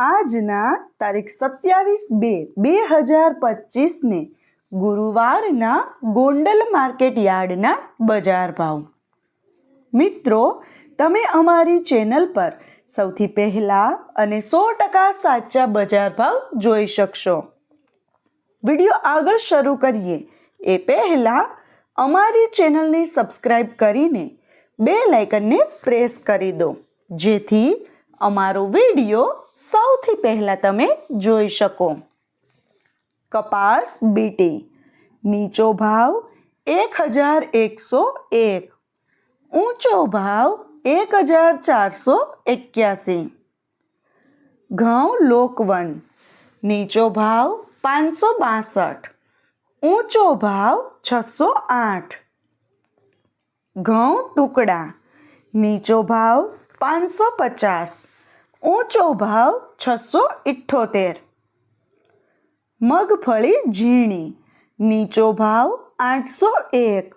આજના તારીખ સત્યાવીસ બે બે હજાર પચીસને ગુરુવારના ગોંડલ માર્કેટ યાર્ડના બજાર ભાવ. મિત્રો, તમે અમારી ચેનલ પર સૌથી પહેલાં અને સો ટકા સાચા બજાર ભાવ જોઈ શકશો. વીડિયો આગળ શરૂ કરીએ. એ પહેલાં અમારી ચેનલને સબસ્ક્રાઈબ કરીને બે લાઇકનને પ્રેસ કરી દો. જેથી અમારો વીડિયો સૌથી પહેલાં તમે જોઈ શકો. કપાસ બીટી. નીચો ભાવ એક હજાર એકસો એક. ઊંચો ભાવ એક હજાર ચારસો એક્યાસી. ઘઉં લોકવન. નીચો ભાવ પાંચસો બાસઠ. ઊંચો ભાવ છસો આઠ. ઘઉં ટુકડા. નીચો ભાવ પાંચસો પચાસ. ઊંચો ભાવ છસો ઇઠ્ઠોતેર. મગફળી ઝીણી, નીચો ભાવ આઠસો એક,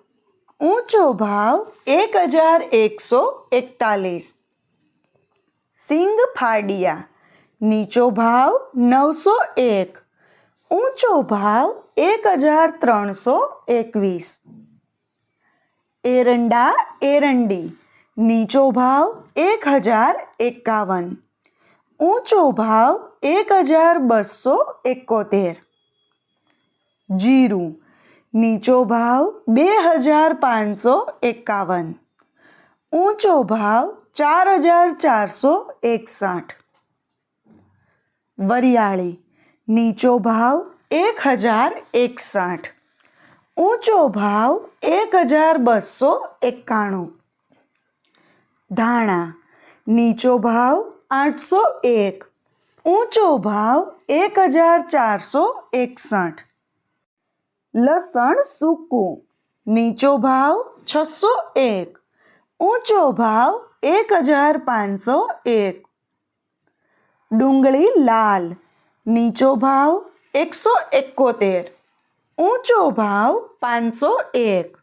ઊંચો ભાવ એક હજાર એકસો એકતાલીસ. સિંગ ફાડિયા, નીચો ભાવ નવસો એક, ઊંચો ભાવ એક હજાર ત્રણસો એકવીસ. એરંડા એરંડી, નીચો ભાવ એક હજાર એકાવન. ઊંચો ભાવ એક હજાર બસો એકોતેર. જીરું, નીચો ભાવ બે હજાર પાંચસો એકાવન. ઊંચો ભાવ ચાર હજાર ચારસો એકસઠ. વરિયાળી, નીચો ભાવ એક હજાર એકસઠ. ઊંચો ભાવ એક હજાર બસો એકાણું. ધાણા, નીચો ભાવ આઠસો એક ઊંચો ભાવ એક હજાર ચારસો એકસઠ લસણ સૂકું નીચો ભાવ છસો એક ઊંચો ભાવ એક હજાર પાંચસો એક ડુંગળી લાલ નીચો ભાવ એકસો એકોતેર ઊંચો ભાવ પાંચસો એક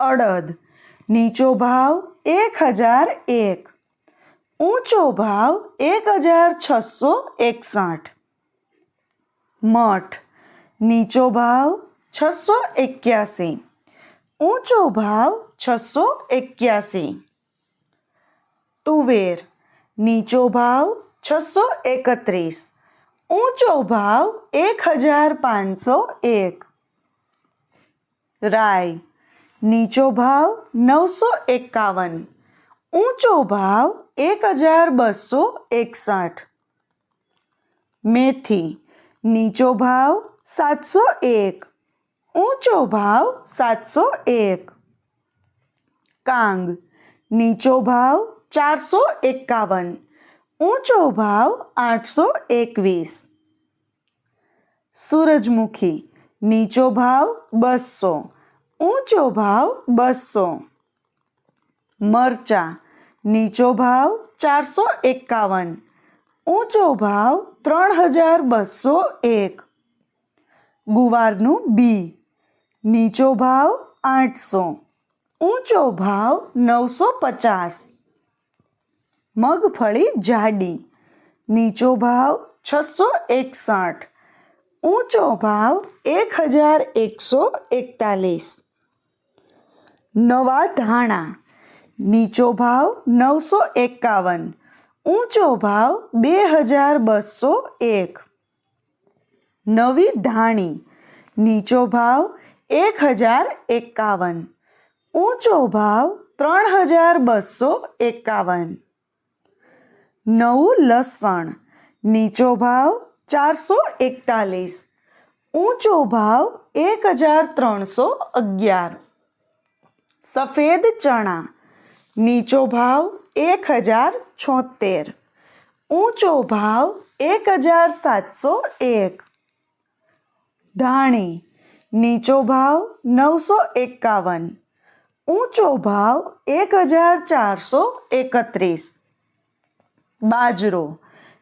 અડદ નીચો ભાવ એક હજાર એક ઊંચો ભાવ એક હજાર છસો એકસઠ. મઠ, નીચો ભાવ છસો એક્યાસી. ઊંચો ભાવ છસો એક્યાસી. તુવેર, નીચો ભાવ છસો એકત્રીસ. ઊંચો ભાવ એક હજાર પાંચસો એક. રાય નીચો ભાવ નવસો એકાવન. ઊંચો ભાવ એક હજાર બસો એકસઠ મેથી નીચો ભાવ સાતસો એક ઊંચો ભાવ સાતસો એક કાંગ નીચો ભાવ ચારસો એકાવન ઊંચો ભાવ આઠસો એકવીસ સૂરજમુખી નીચો ભાવ બસો ઊંચો ભાવ બસો મરચા નીચો ભાવ ચારસો એકાવન, ઊંચો ભાવ ત્રણ હજાર બસો એક. ગુવારનું બી, નીચો ભાવ આઠસો, ઊંચો ભાવ નવસો પચાસ. મગફળી જાડી, નીચો ભાવ છસો એકસઠ, ઊંચો ભાવ એક હજાર એકસો એકતાલીસ. નવા ધાણા નીચો ભાવ નવસો એકાવન, ઊંચો ભાવ બે હજાર બસો એક. નવી ધાણી, નીચો ભાવ એક હજાર એકાવન, ઊંચો ભાવ ત્રણ હજાર બસો એકાવન. નવું લસણ, નીચો ભાવ ચારસો એકતાલીસ, ઊંચો ભાવ એક હજાર ત્રણસો અગિયાર. સફેદ ચણા નીચો ભાવ એક હજાર છોતેર ઊંચો ભાવ એક હજાર સાતસો એક ધાણી નીચો ભાવ નવસો એકાવન ઊંચો ભાવ એક હજાર ચારસો એકત્રીસ બાજરો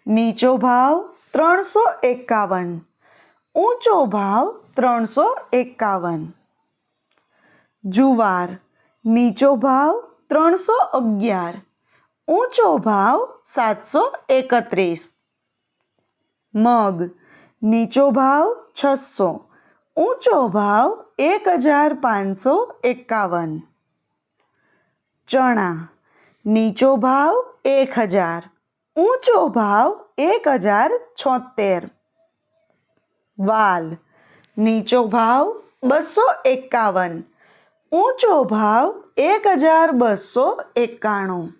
નીચો ભાવ ત્રણસો એકાવન ઊંચો ભાવ ત્રણસો એકાવન જુવાર નીચો ભાવ ત્રણસો અગિયાર. ઊંચો ભાવ સાતસો એકત્રીસ. મગ, નીચો ભાવ છસો. ઊંચો ભાવ એક હજાર પાંચસો એકાવન. ચણા, નીચો ભાવ એક હજાર. ઊંચો ભાવ એક હજાર છોતેર. વાલ, નીચો ભાવ બસો એકાવન. ઊંચો ભાવ એક હજાર બસો એકાણું.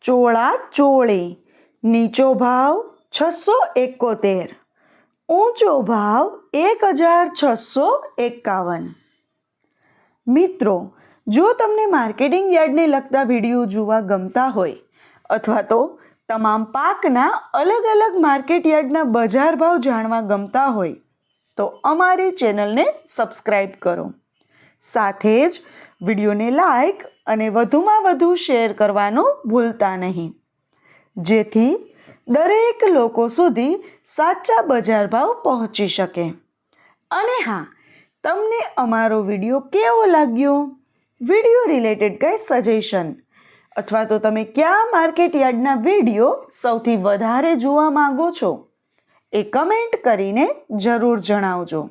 ચોળા ચોળી, નીચો ભાવ છસો એકોતેર. ઊંચો ભાવ એક હજાર છસો એકાવન. મિત્રો, જો તમને માર્કેટિંગ યાર્ડને લગતા વીડિયો જોવા ગમતા હોય, અથવા તો તમામ પાકના અલગ અલગ માર્કેટ યાર્ડના બજાર ભાવ જાણવા ગમતા હોય, તો અમારી ચેનલને સબસ્ક્રાઈબ કરો. સાથે જ વિડીયોને લાઈક અને વધુમાં વધુ શેર કરવાનું ભૂલતા નહીં. જેથી દરેક લોકો સુધી સાચા બજાર ભાવ પહોંચી શકે. અને હા, તમને અમારો વીડિયો કેવો લાગ્યો? વીડિયો રિલેટેડ કંઈ સજેશન? અથવા તો તમે કયા માર્કેટ યાર્ડના વીડિયો સૌથી વધારે જોવા માગો છો? એ કમેન્ટ કરીને જરૂર જણાવજો.